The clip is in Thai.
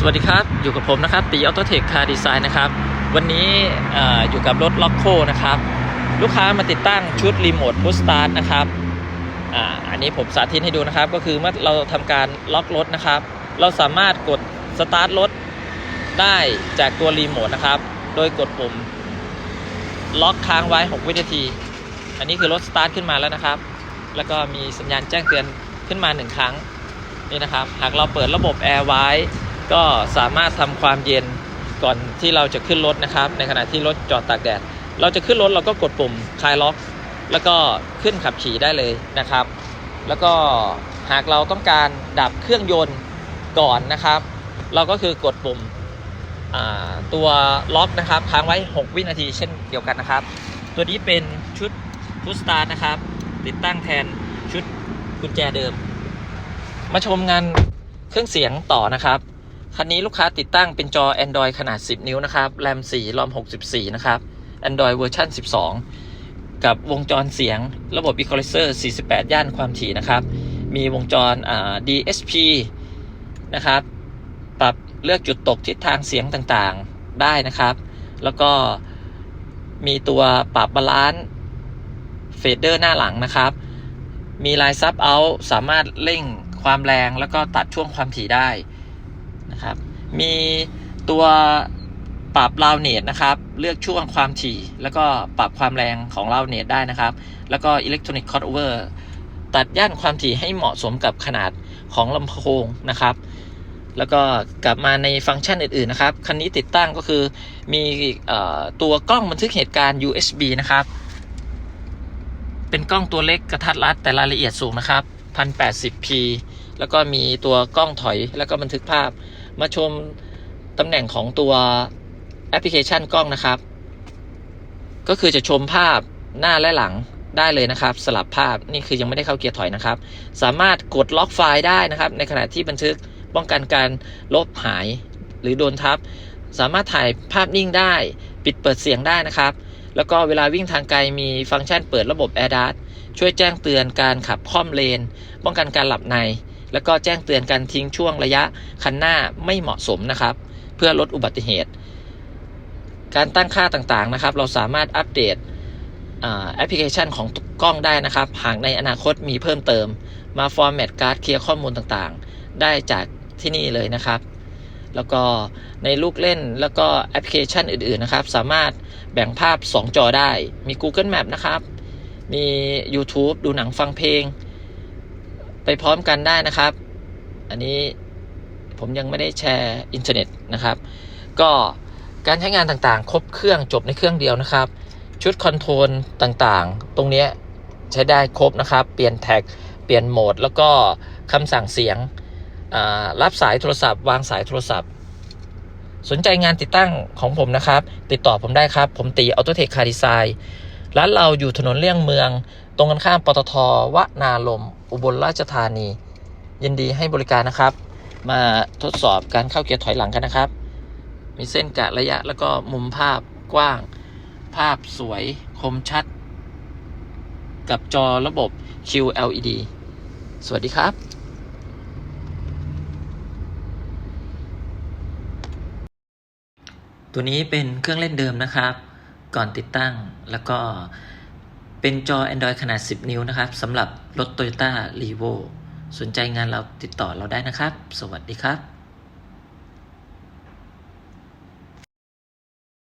สวัสดีครับ อยู่กับผมนะครับตีออโตเทคคาร์ดีไซน์นะครับ วันนี้อออยู่กับรถล็อกโคนะครับ ลูกค้ามาติดตั้งชุดรีโมทพุชสตาร์ทนะครับออันนี้ผมสาธิตให้ดูนะครับ ก็คือเมื่อเราทำการล็อกรถนะครับ เราสามารถกดสตาร์ทรถได้จากตัวรีโมทนะครับ โดยกดปุ่มล็อกค้างไว้ 6 วินาที อันนี้คือรถสตาร์ทขึ้นมาแล้วนะครับ แล้วก็มีสัญญาณแจ้งเตือนขึ้นมา 1 ครั้งนี่นะครับ หากเราเปิดระบบแอร์ไว้ ก็สามารถทำความเย็นก่อนที่เราจะขึ้นรถนะครับ ในขณะที่รถจอดตากแดด เราจะขึ้นรถเราก็กดปุ่มคลายล็อก แล้วก็ขึ้นขับขี่ได้เลยนะครับ แล้วก็หากเราต้องการดับเครื่องยนต์ก่อนนะครับ เราก็คือกดปุ่มตัวล็อกนะครับค้างไว้ 6 วินาทีเช่นเดียวกันนะครับ ตัวนี้เป็นชุดพุสตาร์นะครับ ติดตั้งแทนชุดกุญแจเดิม มาชมงานเครื่องเสียงต่อนะครับ คันนี้ลูกค้าติดตั้งเป็นจอ Android ขนาด 10 นิ้วนะครับ แรม 4 รอม 64 นะครับ Android เวอร์ชัน12 กับวงจรเสียงระบบ Equalizer 48 ย่านความถี่นะครับ มีวงจร DSP นะครับ ปรับเลือกจุดตกทิศทางเสียงต่างๆได้นะครับ แล้วก็มีตัวปรับบาลานซ์เฟดเดอร์หน้าหลังนะครับ มีลายซับเอาสามารถเร่งความแรงแล้วก็ตัดช่วงความถี่ได้ นะครับ มีตัวปรับลาวเนตนะครับ เลือกช่วงความถี่ แล้วก็ปรับความแรงของลาวเนตได้นะครับ แล้วก็อิเล็กทรอนิกส์คอร์ดโอเวอร์ตัดย่านความถี่ให้เหมาะสมกับขนาดของลำโพงนะครับ แล้วก็กลับมาในฟังก์ชันอื่นๆนะครับ คันนี้ติดตั้งก็คือมีอตัวกล้องบันทึกเหตุการณ์ USB นะครับ เป็นกล้องตัวเล็กกระทัดรัดแต่รายละเอียดสูงนะครับ 1080p แล้วก็มีตัวกล้องถอยแล้วก็บันทึกภาพ มาชมตำแหน่งของตัวแอปพลิเคชันกล้องนะครับ ก็คือจะชมภาพหน้าและหลังได้เลยนะครับ สลับภาพนี่คือยังไม่ได้เข้าเกียร์ถอยนะครับ สามารถกดล็อกไฟล์ได้นะครับ ในขณะที่บันทึกป้องกันการลบหายหรือโดนทับ สามารถถ่ายภาพนิ่งได้ ปิดเปิดเสียงได้นะครับ แล้วก็เวลาวิ่งทางไกลมีฟังก์ชันเปิดระบบ Air d a r ช่วยแจ้งเตือนการขับค่อมเลน ป้องกันการหลับใน แล้วก็แจ้งเตือนการทิ้งช่วงระยะคันหน้าไม่เหมาะสมนะครับ เพื่อลดอุบัติเหตุ การตั้งค่าต่างๆนะครับ เราสามารถอัปเดตแอปพลิเคชันของกล้องได้นะครับ หากในอนาคตมีเพิ่มเติม มาฟอร์แมตการ์ดเคลียร์ข้อมูลต่างๆ ได้จากที่นี่เลยนะครับ แล้วก็ในลูกเล่นแล้วก็แอปพลิเคชันอื่นๆนะครับ สามารถแบ่งภาพ 2 จอได้ มี Google Map นะครับ มี YouTube ดูหนังฟังเพลง ไปพร้อมกันได้นะครับ อันนี้ผมยังไม่ได้แชร์อินเทอร์เน็ตนะครับ ก็การใช้งานต่างๆ ครบเครื่องจบในเครื่องเดียวนะครับ ชุดคอนโทรลต่างๆ ตรงนี้ใช้ได้ครบนะครับ เปลี่ยนแท็ก เปลี่ยนโหมด แล้วก็คำสั่งเสียง รับสายโทรศัพท์ วางสายโทรศัพท์ สนใจงานติดตั้งของผมนะครับ ติดต่อผมได้ครับ ผมตีออโตเทคคาร์ดีไซน์ร้านเราอยู่ถนนเลี่ยงเมือง ตรงกันข้ามปตทวนาลม อุบลราชธานี ยินดีให้บริการนะครับ มาทดสอบการเข้าเกียร์ถอยหลังกันนะครับ มีเส้นกะระยะแล้วก็มุมภาพกว้าง ภาพสวยคมชัด กับจอระบบ QLED สวัสดีครับตัวนี้เป็นเครื่องเล่นเดิมนะครับ ก่อนติดตั้งแล้วก็ เป็นจอ Android ขนาด 10 นิ้วนะครับสำหรับรถ Toyota r e v o สนใจงานเราติดต่อเราได้นะครับ สวัสดีครับ